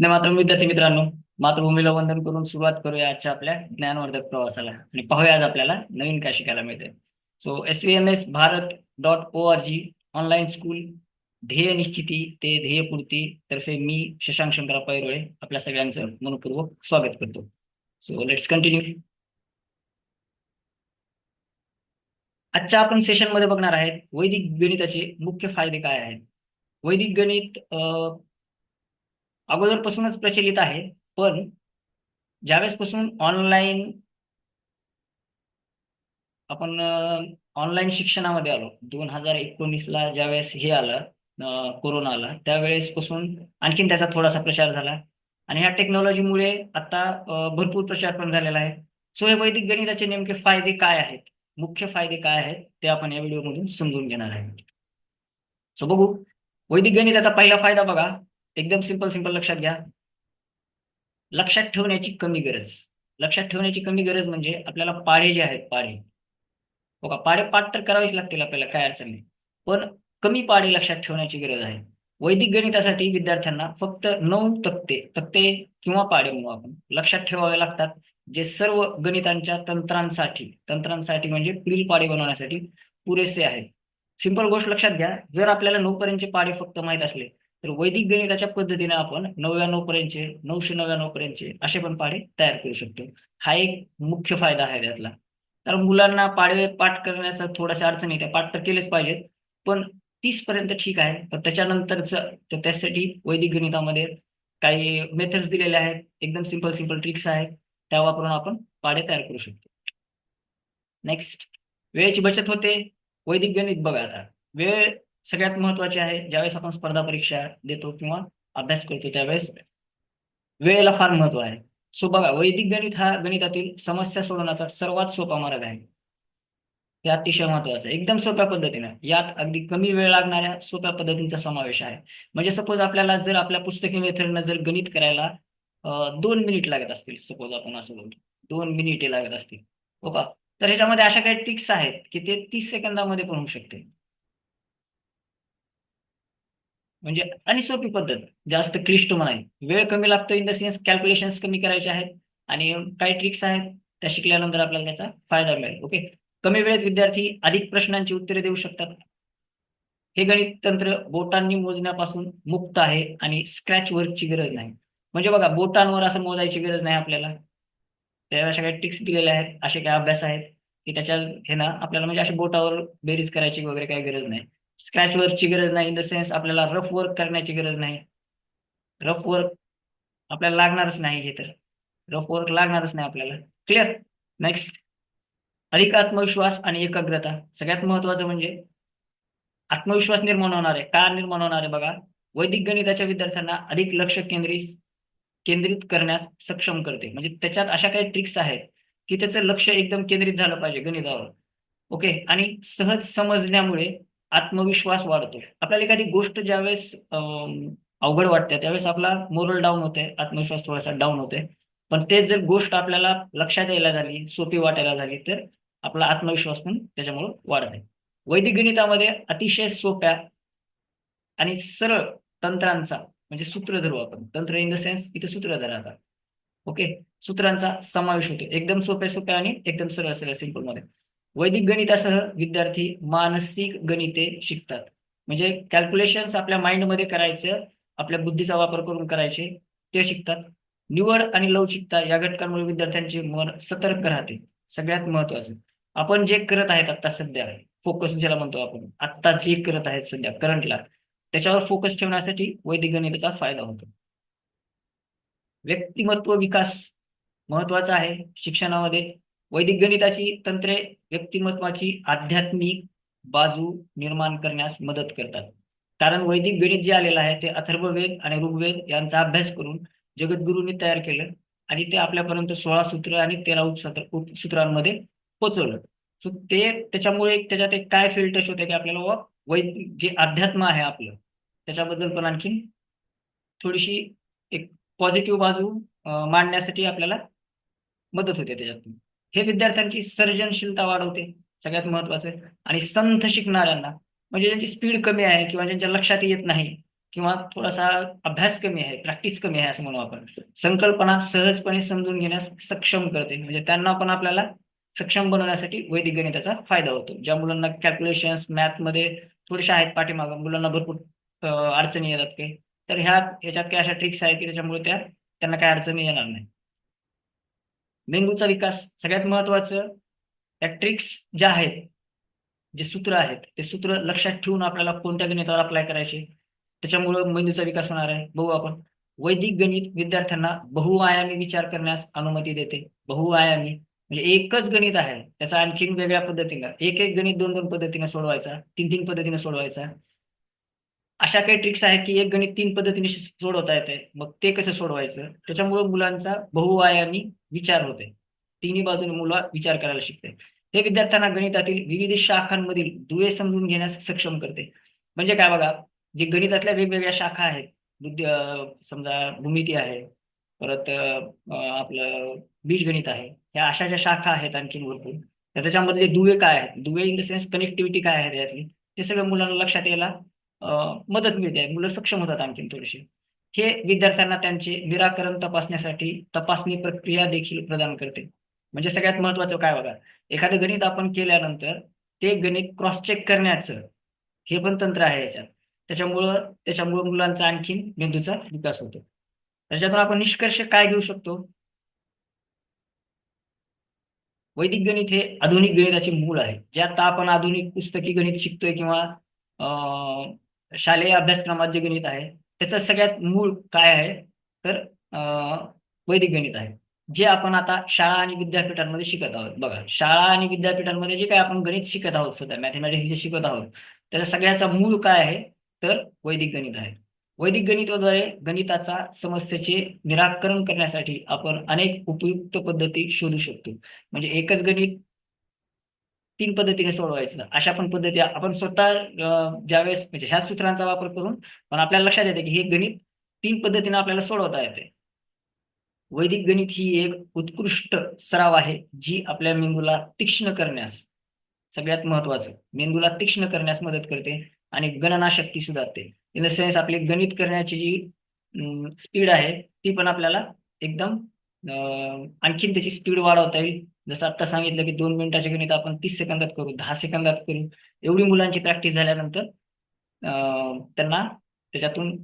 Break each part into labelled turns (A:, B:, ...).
A: वंदे मात्र विद्यार्थी मित्रांनो मातृभूमीला वंदन करून सुरुवात करूया आजच्या आपल्या ज्ञानवर्धक प्रवासाला. आणि पाहूया आज आपल्याला नवीन काय शिकायला मिळते so S V M S Bharat dot O R G online school ध्येय निश्चिती ते ध्येयपूर्ती तर्फे मी शशांक शंकरा पैरोळे आपल्या सगळ्यांचं मनपूर्वक स्वागत करतो. सो लेट्स कंटिन्यू आजच्या आपण सेशनमध्ये बघणार आहेत वैदिक गणिताचे मुख्य फायदे काय आहेत? वैदिक गणित अं, अगोदरपासूनच प्रचलित आहे पण ज्यावेळेसपासून ऑनलाईन आपण ऑनलाईन शिक्षणामध्ये आलो दोन हजार एकोणीसला ज्यावेळेस हे आलं कोरोना आला त्यावेळेसपासून आणखीन त्याचा थोडासा प्रचार झाला. आणि ह्या टेक्नॉलॉजीमुळे आता भरपूर प्रचार पण झालेला आहे. सो हे वैदिक गणिताचे नेमके फायदे काय आहेत? मुख्य फायदे काय आहेत? ते आपण या व्हिडिओमधून समजून घेणार आहे. सो बघू. वैदिक गणिताचा पहिला फायदा बघा. एकदम सिंपल सिंपल लक्षात घ्या. लक्षात ठेवण्याची कमी गरज. लक्षात ठेवण्याची कमी गरज म्हणजे आपल्याला पाढे जे आहेत पाढे. हो का पाढे पाठ तर करावेच लागतील आपल्याला काय अडचण नाही. पण कमी पाढे लक्षात ठेवण्याची गरज आहे. वैदिक गणितासाठी विद्यार्थ्यांना फक्त नऊ तक्ते तक्ते किंवा पाढे म्हणू आपण लक्षात ठेवावे लागतात जे सर्व गणितांच्या तंत्रांसाठी तंत्रांसाठी म्हणजे पुढील पाढे बनवण्यासाठी पुरेसे आहेत. सिंपल गोष्ट लक्षात घ्या जर आपल्याला नऊ पर्यंतचे पाढे फक्त माहीत असले तर वैदिक गणिताच्या पद्धतीने आपण नव्याण्णव पर्यंतचे नऊशे नव्याण्णव पर्यंतचे असे पण पाढे तयार करू शकतो. हा एक मुख्य फायदा आहे त्यातला. तर मुलांना पाडवे पाठ करण्याचा थोडासा अडचण येते. पाठ तर केलेच पाहिजेत पण तीस पर्यंत ठीक आहे. पण त्याच्यानंतरच तर त्यासाठी वैदिक गणितामध्ये काही मेथड्स दिलेले आहेत. एकदम सिंपल सिंपल ट्रिक्स आहेत. त्या वापरून आपण पाढे तयार करू शकतो. नेक्स्ट वेळेची बचत होते. वैदिक गणित बघा आता. वेळ सगळ्यात महत्त्वाचे आहे ज्यावेळेस आपण स्पर्धा परीक्षा देतो किंवा अभ्यास करतो त्यावेळेस वेळेला फार महत्त्व आहे. सो बघा वैदिक गणित हा गणितातील समस्या सोडवण्याचा सर्वात सोपा मार्ग आहे. हे अतिशय महत्वाचं आहे. एकदम सोप्या पद्धतीनं यात अगदी कमी वेळ लागणाऱ्या सोप्या पद्धतींचा समावेश आहे. म्हणजे सपोज आपल्याला जर आपल्या पुस्तकी मेथडनं जर गणित करायला दोन मिनिट लागत असतील सपोज आपण असं बोलतो. दोन मिनिटे लागत असतील. हो का? तर ह्याच्यामध्ये अशा काही टिक्स आहेत की ते तीस सेकंदामध्ये पण होऊ शकते. म्हणजे आणि सोपी पद्धत. जास्त क्लिष्ट म्हणाली वेळ कमी लागतो इन द सेन्स कॅल्क्युलेशन्स कमी करायचे आहेत. आणि काही ट्रिक्स आहेत त्या शिकल्यानंतर आपल्याला त्याचा फायदा मिळेल. ओके कमी वेळेत विद्यार्थी अधिक प्रश्नांची उत्तरे देऊ शकतात. हे गणित तंत्र बोटांनी मोजण्यापासून मुक्त आहे आणि स्क्रॅच वर्कची गरज नाही. म्हणजे बघा बोटांवर असं मोजायची गरज नाही आपल्याला. त्या अशा काही ट्रिक्स दिलेल्या आहेत असे काही अभ्यास आहेत की त्याच्या हे ना आपल्याला म्हणजे अशा बोटावर बेरीज करायची वगैरे काही गरज नाही. स्क्रॅच वर्कची गरज नाही. इन द सेन्स आपल्याला रफ वर्क करण्याची गरज नाही. रफ वर्क आपल्याला लागणारच नाही हे तर. रफ वर्क लागणारच नाही आपल्याला. क्लिअर नेक्स्ट अधिक आत्मविश्वास आणि एकाग्रता. सगळ्यात महत्वाचं म्हणजे आत्मविश्वास निर्माण होणार आहे. का निर्माण होणार आहे बघा? वैदिक गणिताच्या विद्यार्थ्यांना अधिक लक्ष केंद्रित केंद्रित करण्यास सक्षम करते. म्हणजे त्याच्यात अशा काही ट्रिक्स आहेत की त्याचं लक्ष एकदम केंद्रित झालं पाहिजे गणितावर. ओके आणि सहज समजण्यामुळे आत्मविश्वास वाढतो. आपल्याला एखादी गोष्ट ज्यावेळेस अं, अवघड वाटते त्यावेळेस आपला मोरल डाऊन होते आत्मविश्वास थोडासा डाऊन होते. पण ते जर गोष्ट आपल्याला लक्षात यायला झाली सोपी वाटायला झाली तर आपला आत्मविश्वास पण त्याच्यामुळे वाढत. वैदिक गणितामध्ये अतिशय सोप्या आणि सरळ तंत्रांचा म्हणजे सूत्र धरू आपण तंत्र इन द सेन्स इथे सूत्रधर आता. ओके सूत्रांचा समावेश होतो. एकदम सोप्या सोप्या आणि एकदम सरळ सरळ सिंपलमध्ये. वैदिक गणितासह विद्यार्थी मानसिक गणिते शिकतात. म्हणजे कॅल्क्युलेशन्स आपल्या माइंडमध्ये करायचं आपल्या बुद्धीचा वापर करून करायचे ते शिकतात. निवड आणि लवचिकता या घटकांमुळे विद्यार्थ्यांचे मन सतर्क राहते. सगळ्यात महत्वाचं आपण जे करत आहेत आता सध्या फोकस ज्याला म्हणतो आपण आत्ता जे करत आहेत सध्या करंटला त्याच्यावर फोकस ठेवण्यासाठी वैदिक गणिताचा फायदा होतो. व्यक्तिमत्व विकास महत्त्वाचा आहे शिक्षणामध्ये. वैदिक गणिताची तंत्रे व्यक्तिमत्वाची आध्यात्मिक बाजू निर्माण करण्यास मदत करतात. कारण वैदिक गणित जे आलेलं आहे ते अथर्ववेद आणि ऋग्वेद यांचा अभ्यास करून जगद्गुरूंनी तयार केलं आणि ते आपल्यापर्यंत सोळा सूत्र आणि तेरा उपसत्र उपसूत्रांमध्ये पोचवलं. सो ते त्याच्यामुळे त्याच्यात एक काय फील्ड टच होते की आपल्याला व वै जे अध्यात्म आहे आपलं त्याच्याबद्दल पण आणखी थोडीशी एक पॉझिटिव्ह बाजू मांडण्यासाठी आपल्याला मदत होते त्याच्यातून. हे विद्यार्थ्यांची सर्जनशीलता वाढवते सगळ्यात महत्वाचं आणि संथ शिकणाऱ्यांना म्हणजे ज्यांची स्पीड कमी आहे किंवा ज्यांच्या लक्षात येत नाही किंवा थोडासा अभ्यास कमी आहे प्रॅक्टिस कमी आहे असं म्हणू आपण संकल्पना सहजपणे समजून घेण्यास सक्षम करते. म्हणजे त्यांना पण आपल्याला सक्षम बनवण्यासाठी वैदिक गणिताचा फायदा होतो. ज्या मुलांना कॅल्क्युलेशन्स मॅथमध्ये थोडेशा आहेत पाठीमागं मुलांना भरपूर अडचणी येतात काही. तर ह्या ह्याच्यात काही अशा ट्रिक्स आहेत की त्याच्यामुळे त्या त्यांना काही अडचणी येणार नाही. मेंदूचा विकास सगळ्यात महत्वाचं त्या ट्रिक्स ज्या आहेत जे सूत्र आहेत ते सूत्र लक्षात ठेवून आपल्याला कोणत्या गणितावर अप्लाय करायचे? त्याच्यामुळं मेंदूचा विकास होणार आहे. बघू आपण. वैदिक गणित विद्यार्थ्यांना बहुआयामी विचार करण्यास अनुमती देते. बहुआयामी म्हणजे एकच गणित आहे. त्याचा आणखीन वेगळ्या पद्धतीनं एक एक गणित दोन दोन पद्धतीने सोडवायचा तीन तीन पद्धतीने सोडवायचा. अशा काही ट्रिक्स आहेत की एक गणित तीन पद्धतीने सोडवता येते मग ते कसं सोडवायचं? त्याच्यामुळे मुलांचा बहुआयामी विचार होते तिन्ही बाजूने मुलं विचार करायला शिकते हे विद्यार्थ्यांना गणितातील विविध शाखांमधील दुवे समजून घेण्यास सक्षम करते. म्हणजे काय बघा जे गणितातल्या वेगवेगळ्या शाखा आहेत बुद्धी समजा भूमिती आहे परत आपलं बीजगणित आहे ह्या अशा ज्या शाखा आहेत आणखीन भरपूर तर त्याच्यामधले दुवे काय आहेत? दुवे इन द सेन्स कनेक्टिव्हिटी काय आहे त्यातली ते सगळं मुलांना लक्षात यायला मदत मिळते. मुलं सक्षम होतात आणखीन थोडीशी. हे विद्यार्थ्यांना त्यांचे निराकरण तपासण्यासाठी तपासणी प्रक्रिया देखील प्रदान करते. म्हणजे सगळ्यात महत्वाचं काय बघा? एखादं गणित आपण केल्यानंतर ते गणित क्रॉस चेक करण्याचं हे पण तंत्र आहे याच्यात. त्याच्यामुळं त्याच्यामुळं मुलांचा आणखीन मेंदूचा विकास होतो. त्याच्यातून आपण निष्कर्ष काय घेऊ शकतो? वैदिक गणित हे आधुनिक गणिताचे मूळ आहे. ज्यात आपण आधुनिक पुस्तकी गणित शिकतोय किंवा शालेय अभ्यासक्रमात जे गणित आहे त्याचं सगळ्यात मूळ काय आहे? तर वैदिक गणित आहे. जे आपण आता शाळा आणि विद्यापीठांमध्ये शिकत आहोत. बघा शाळा आणि विद्यापीठांमध्ये जे काय आपण गणित शिकत आहोत सध्या मॅथमॅटिक्स जे शिकत आहोत त्याचा सगळ्याचा मूळ काय आहे? तर वैदिक गणित आहे. वैदिक गणिताद्वारे गणिताचा समस्येचे निराकरण करण्यासाठी आपण अनेक उपयुक्त पद्धती शोधू शकतो. म्हणजे एकच गणित तीन पद्धतीने सोडवायचं. अशा पण पद्धती आपण स्वतः ज्यावेळेस म्हणजे ह्या सूत्रांचा वापर करून पण आपल्याला लक्षात येते की हे गणित तीन पद्धतीने आपल्याला सोडवता येते. वैदिक गणित ही एक उत्कृष्ट सराव आहे जी आपल्या मेंदूला तीक्ष्ण करण्यास सगळ्यात महत्वाचं मेंदूला तीक्ष्ण करण्यास मदत करते आणि गणना शक्ती सुधारते. इन द सेन्स आपली गणित करण्याची जी स्पीड आहे ती पण आपल्याला एकदम आणखीन त्याची स्पीड वाढवता येईल. जसं आता सांगितलं की दोन मिनिटाचे गणित आपण तीस सेकंदात करू दहा सेकंदात करू. एवढी मुलांची प्रॅक्टिस झाल्यानंतर त्यांना त्याच्यातून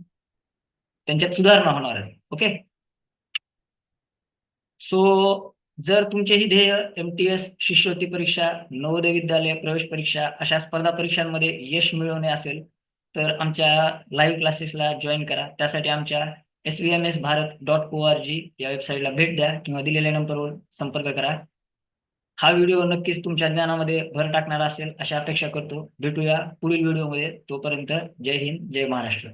A: त्यांच्यात सुधारणा होणार आहे. ओके सो जर तुमचे ही ध्येय एम टी एस शिष्यवृत्ती परीक्षा नवोदय विद्यालय प्रवेश परीक्षा अशा स्पर्धा परीक्षांमध्ये यश मिळवणे असेल तर आमच्या लाईव्ह क्लासेसला जॉईन करा. त्यासाठी आमच्या S V M S Bharat dot O R G या वेबसाईटला भेट द्या किंवा दिलेल्या नंबरवर संपर्क करा. हा व्हिडिओ नक्कीच तुमच्या ज्ञानामध्ये भर टाकणारा असेल अशा अपेक्षा करतो. भेटूया पुढील व्हिडिओमध्ये. तोपर्यंत जय हिंद जय महाराष्ट्र.